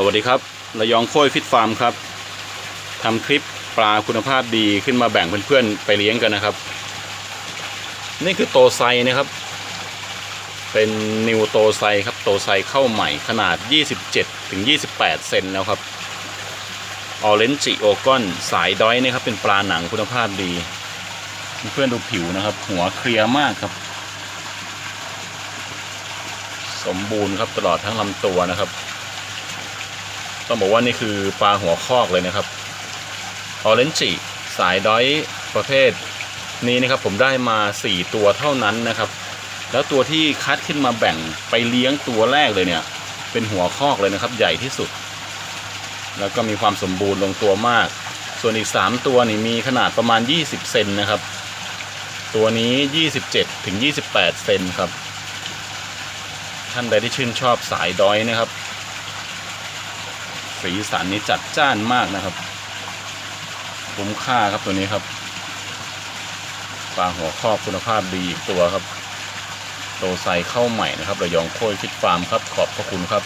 สวัสดีครับระยองโค้ยฟิตฟาร์มครับทำคลิปปลาคุณภาพดีขึ้นมาแบ่งเพื่อนๆไปเลี้ยงกันนะครับ นี่คือโตไซนะครับ เป็นนิวโตไซครับโตไซเข้าใหม่ขนาด 27ถึง28 เซนแล้วครับออเรนจิโอกอนสายด้อยนะครับ เป็นปลาหนังคุณภาพดี เพื่อนดูผิวนะครับ หัวเคลียร์มากครับ สมบูรณ์ครับตลอดทั้งลำตัวนะครับ ต้องบอกว่านี่คือปลาหัวคอกเลยนะครับออเรนจิสายด้อยประเภทนี้นะครับผมได้มา 4 ตัวเท่านั้นนะครับ แล้วตัวที่คัดขึ้นมาแบ่งไปเลี้ยงตัวแรกเลยเนี่ย เป็นหัวคอกเลยนะครับ ใหญ่ที่สุด แล้วก็มีความสมบูรณ์ลงตัวมาก ส่วนอีก 3 ตัวนี่มีขนาดประมาณ 20 เซนนะครับ ตัวนี้ 27ถึง28 เซนครับ ท่านใดที่ชื่นชอบสายด้อยนะครับ สีสันนี้จัดจ้านมากนะครับคุ้มค่าครับตัวนี้ครับปลาหัวครอบคุณภาพดีอีกตัวครับ โตไซเข้าใหม่นะครับระยองโค้ยคิดฟาร์มครับขอบพระคุณครับ